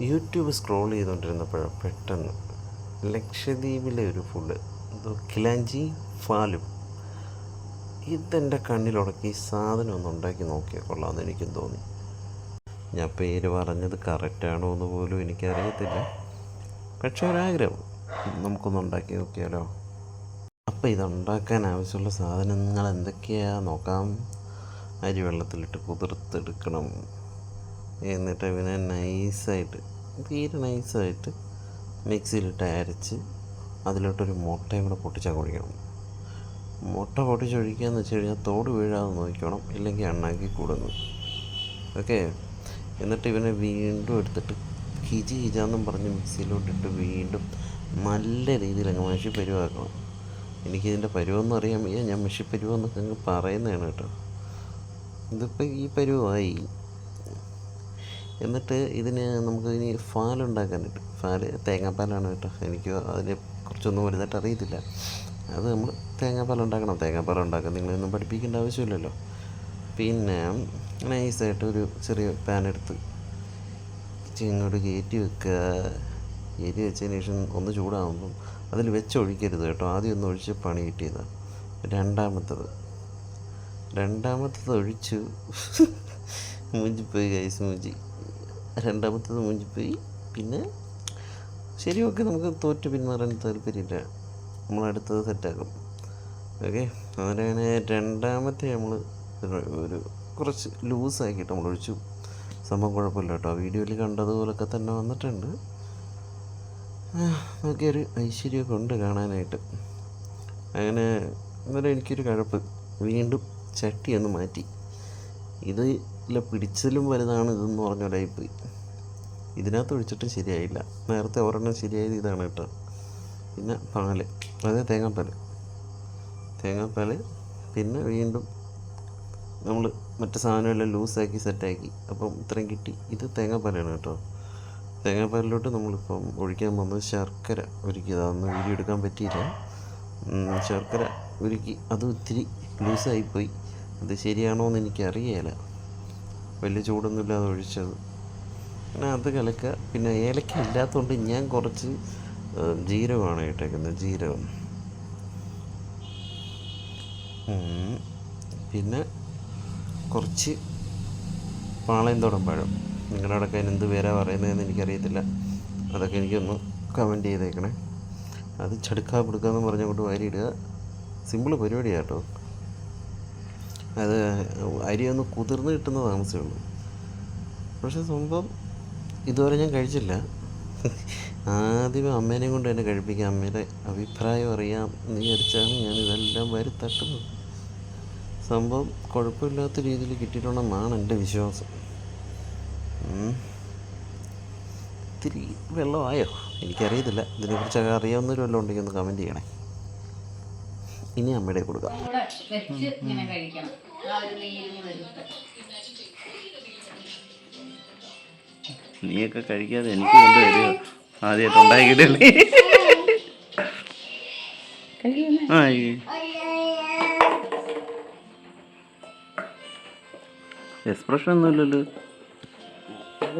YouTube scroll ചെയ്തുകൊണ്ടിരുന്നപ്പോഴാണ് പെട്ടെന്ന് ലക്ഷദ്വീപിലെ ഒരു ഫുഡ് എന്തോ കിലാഞ്ചി ഫാലും. ഇതെന്റെ കണ്ണിലുടക്കി സാധനം ഒന്ന് ഉണ്ടാക്കി നോക്കിയാൽ കൊള്ളാമെന്ന് എനിക്കും തോന്നി. ഞാൻ പേര് പറഞ്ഞത് കറക്റ്റാണോ എന്ന് പോലും എനിക്കറിയത്തില്ല. പക്ഷേ ഒരാഗ്രഹം നമുക്കൊന്ന് ഉണ്ടാക്കി നോക്കിയാലോ? അപ്പോൾ ഇതുണ്ടാക്കാൻ ആവശ്യമുള്ള സാധനങ്ങൾ എന്തൊക്കെയാണ് നോക്കാം. അരി വെള്ളത്തിലിട്ട് കുതിർത്തെടുക്കണം. എന്നിട്ട് ഇവനെ നൈസായിട്ട് തീരെ നൈസായിട്ട് മിക്സിയിലിട്ട് അരച്ച് അതിലോട്ടൊരു മുട്ടയും കൂടെ പൊട്ടിച്ചാൽ കുഴിക്കണം മുട്ട പൊട്ടിച്ചൊഴിക്കുക എന്ന് വെച്ച് കഴിഞ്ഞാൽ തോട് വീഴാതെ നോക്കണം ഇല്ലെങ്കിൽ എണ്ണാക്കി കൂടുന്നു. ഓക്കെ? എന്നിട്ട് ഇവനെ വീണ്ടും എടുത്തിട്ട് കിജി കിജാന്നും പറഞ്ഞ് മിക്സിയിലോട്ടിട്ട് വീണ്ടും നല്ല രീതിയിൽ അങ്ങ് മഷി പരുവാക്കണം എനിക്കിതിന്റെ പരുവെന്ന് അറിയാൻ വയ്യ ഞാൻ മഷി പരുവെന്നൊക്കെ അങ്ങ് പറയുന്നതാണ് കേട്ടോ. ഇതിപ്പോൾ ഈ പരുവമായി എന്നിട്ട് ഇതിന് നമുക്ക് ഇനി ഫാൽ ഫാലുണ്ടാക്കാനായിട്ട്. ഫാൽ തേങ്ങാപ്പാലാണ് കേട്ടോ. എനിക്ക് അതിനെ കുറച്ചൊന്നും വലുതായിട്ട് അറിയത്തില്ല. അത് നമ്മൾ തേങ്ങാപ്പാൽ ഉണ്ടാക്കണം. തേങ്ങാപ്പാൽ ഉണ്ടാക്കാൻ നിങ്ങളൊന്നും പഠിപ്പിക്കേണ്ട ആവശ്യമില്ലല്ലോ. പിന്നെ നൈസായിട്ട് ഒരു ചെറിയ പാൻ എടുത്ത് ഇങ്ങോട്ട് കയറ്റി വെക്കുക. കയറ്റി വെച്ചതിന് ശേഷം ഒന്ന് ചൂടാകുമ്പം അതിൽ വെച്ചൊഴിക്കരുത് കേട്ടോ. ആദ്യം ഒന്ന് ഒഴിച്ച് പണി കിട്ടിയതാണ് രണ്ടാമത്തത്. രണ്ടാമത്തത് ഒഴിച്ചു മൂഞ്ചിപ്പോയി കൈസ് മൂഞ്ചി. രണ്ടാമത്തത് മൂഞ്ചിപ്പോയി പിന്നെ ശരി ഓക്കെ നമുക്ക് തോറ്റ് പിന്മാറാൻ താല്പര്യമില്ല. നമ്മൾ അടുത്തത് സെറ്റാക്കും. ഓക്കെ? അങ്ങനെ രണ്ടാമത്തെ നമ്മൾ ഒരു കുറച്ച് ലൂസാക്കിയിട്ട് നമ്മൾ ഒഴിച്ചു. സംഭവം കുഴപ്പമില്ല കേട്ടോ. വീഡിയോയിൽ കണ്ടതുപോലൊക്കെ തന്നെ വന്നിട്ടുണ്ട്. ഒക്കെ ഒരു ഐശ്വര്യമൊക്കെ ഉണ്ട് കാണാനായിട്ട്. അങ്ങനെ അന്നേരം എനിക്കൊരു കഴപ്പ്. വീണ്ടും ചട്ടി ഒന്ന് മാറ്റി. ഇത് ഇല്ല പിടിച്ചതിലും വലുതാണ് ഇതെന്ന് പറഞ്ഞ പോയി ഇതിനകത്ത് ഒഴിച്ചിട്ട് ശരിയായില്ല. നേരത്തെ ഒരെണ്ണം ശരിയായത് ഇതാണ് കേട്ടോ. പിന്നെ പാൽ. അതായത് തേങ്ങാപ്പാൽ തേങ്ങാപ്പാൽ പിന്നെ വീണ്ടും നമ്മൾ മറ്റു സാധനമെല്ലാം ലൂസാക്കി സെറ്റാക്കി. അപ്പം ഇത്രയും കിട്ടി. ഇത് തേങ്ങാപ്പാലാണ് കേട്ടോ. തേങ്ങാപ്പാലിലോട്ട് നമ്മളിപ്പം ഒഴിക്കാൻ വന്നത് ശർക്കര ഒരുക്കി അതൊന്നും വീഡിയോ എടുക്കാൻ പറ്റിയില്ല. ശർക്കര ഒരുക്കി അത് ഇത്തിരി ലൂസായിപ്പോയി. അത് ശരിയാണോ എന്ന് എനിക്കറിയില്ല വലിയ ചൂടൊന്നുമില്ലാതെ ഒഴിച്ചത്. പിന്നെ അത് കലക്കുക. പിന്നെ ഏലക്ക ഇല്ലാത്തതുകൊണ്ട് ഞാൻ കുറച്ച് ജീരകമാണ് ഇട്ടേക്കുന്നത്. ജീരകം. പിന്നെ കുറച്ച് പാളയന്തോടൻ പഴം നിങ്ങളുടെ അടക്കം അതിന് എന്ത് പേരാ പറയുന്നതെന്ന് എനിക്കറിയത്തില്ല. അതൊക്കെ എനിക്കൊന്ന് കമന്റ് ചെയ്തേക്കണേ. അത് ചടുക്കാ പിടുക്കാന്ന് പറഞ്ഞുകൊണ്ട് വാരിയിടുക. സിമ്പിൾ പരിപാടിയാണ് കേട്ടോ. അത് അരി ഒന്ന് കുതിർന്ന് കിട്ടുന്ന താമസമേ ഉള്ളൂ. പക്ഷേ സംഭവം ഇതുവരെ ഞാൻ കഴിച്ചില്ല. ആദ്യമേ അമ്മേനെയും കൊണ്ട് എന്നെ കഴിപ്പിക്കാം. അമ്മയുടെ അഭിപ്രായം അറിയാം. എന്ന് വിചാരിച്ചാണ് ഞാൻ ഇതെല്ലാം വരി തട്ടുന്നത് സംഭവം കുഴപ്പമില്ലാത്ത രീതിയിൽ കിട്ടിയിട്ടുണ്ടെന്നാണ് എന്റെ വിശ്വാസം. ഇത്തിരി വെള്ളമായോ? എനിക്കറിയത്തില്ല. ഇതിനെക്കുറിച്ച് അറിയാവുന്നവരും വല്ലതും ഉണ്ടെങ്കിൽ ഒന്ന് കമന്റ് ചെയ്യണേ. ഇനി അമ്മയുടെ കൊടുക്കാം. നീയൊക്കെ കഴിക്കാതെ എനിക്ക് കൊണ്ടുവരിക ആദ്യമായിട്ട് ഉണ്ടാക്കിയിട്ടില്ലേ? ആ എക്സ്പ്രഷൻ ഒന്നുമില്ലല്ലോ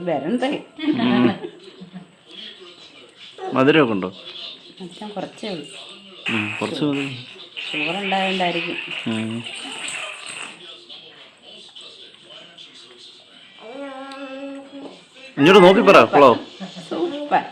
വരണ്ടേ? മധുരമൊക്കെ ഉണ്ടോ? കുറച്ചേ ഉള്ളൂ. കുറച്ച് മതി. ഷുഗർ ഉണ്ടായതുകൊണ്ടായിരിക്കും ഇങ്ങോട്ട് നോക്കി പറ ഫ്ലോ സൂപ്പർ.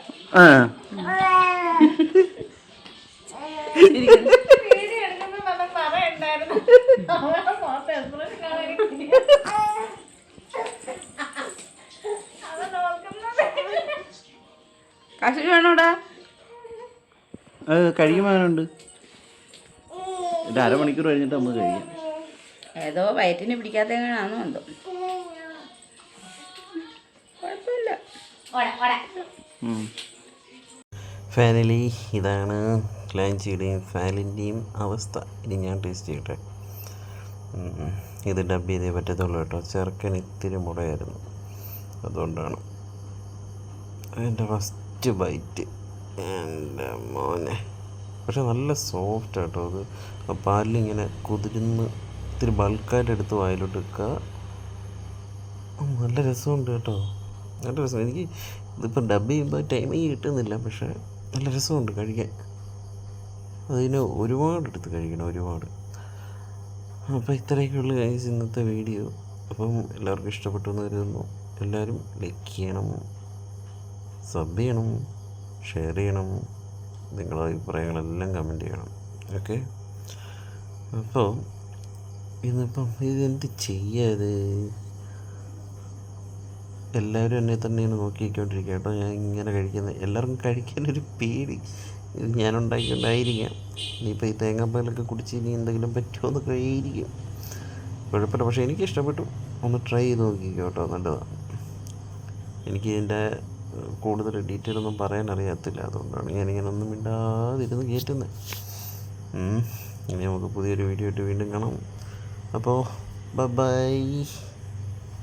കാശ് വേണോടാ അത് ഒരു അരമണിക്കൂർ കഴിഞ്ഞിട്ട് നമുക്ക് കഴിക്കാം. ഏതോ വയറ്റിന് പിടിക്കാത്തതാണോ എന്തോ കുഴപ്പമില്ല. ഫാനലി ഇതാണ് ലാഞ്ചിയുടെയും ഫാലിന്റെയും അവസ്ഥ. ഇനി ഞാൻ ടേസ്റ്റ് ചെയ്യട്ടെ. ഇത് ഡബ് ചെയ്തേ പറ്റത്തുള്ളൂ കേട്ടോ. ചെറുക്കൻ ഇത്തിരി മുടയായിരുന്നു. അതുകൊണ്ടാണ്. എന്റെ ഫസ്റ്റ് ബൈറ്റ്. എന്റെ മോനെ. പക്ഷെ നല്ല സോഫ്റ്റ് ആട്ടോ അത്. പാലിലിങ്ങനെ കുതിരുന്ന് ഇത്തിരി ബൾക്കായിട്ട് എടുത്ത് വായിലോട്ട് വെക്കുക നല്ല രസമുണ്ട് കേട്ടോ. നല്ല രസം. എനിക്ക് ഇതിപ്പോൾ ഡബ് ചെയ്യുമ്പോൾ ടൈമിങ് കിട്ടുന്നില്ല പക്ഷേ നല്ല രസമുണ്ട് കഴിക്കാൻ. അതിന് ഒരുപാട് എടുത്ത് കഴിക്കണം ഒരുപാട്. അപ്പോൾ ഇത്രയൊക്കെയുള്ള ഗൈസ് ഇന്നത്തെ വീഡിയോ അപ്പം എല്ലാവർക്കും ഇഷ്ടപ്പെട്ടു എന്ന് കരുതുന്നു. എല്ലാവരും ലൈക്ക് ചെയ്യണം സബ് ചെയ്യണം ഷെയർ ചെയ്യണം. നിങ്ങളുടെ അഭിപ്രായങ്ങളെല്ലാം കമന്റ് ചെയ്യണം. ഓക്കെ അപ്പോൾ ഇന്നിപ്പം ഇതെന്ത് ചെയ്യാത് എല്ലാവരും എന്നെ തന്നെയാണ് നോക്കിക്കൊണ്ടിരിക്കുക കേട്ടോ. ഞാൻ ഇങ്ങനെ കഴിക്കുന്നത് എല്ലാവർക്കും കഴിക്കാനൊരു പേടി. ഇത് ഞാൻ ഉണ്ടാക്കിയിട്ടുണ്ടായിരിക്കാം ഇനിയിപ്പോൾ ഈ തേങ്ങാപ്പാലൊക്കെ കുടിച്ച് ഇനി എന്തെങ്കിലും പറ്റുമോ എന്ന് കഴിയിരിക്കും കുഴപ്പമില്ല. പക്ഷേ എനിക്ക് ഇഷ്ടപ്പെട്ടു. ഒന്ന് ട്രൈ ചെയ്ത് നോക്കിക്കോ കേട്ടോ. നല്ലതാണ് എനിക്ക് ഇതിന്റെ കൂടുതൽ ഡീറ്റെയിൽ ഒന്നും പറയാൻ അറിയത്തില്ല. അതുകൊണ്ടാണ് ഞാനിങ്ങനെ ഒന്നും മിണ്ടാതിരുന്ന് കയറ്റുന്നത് ഇനി നമുക്ക് പുതിയൊരു വീഡിയോ ആയിട്ട് വീണ്ടും കാണാം. അപ്പോൾ ബൈ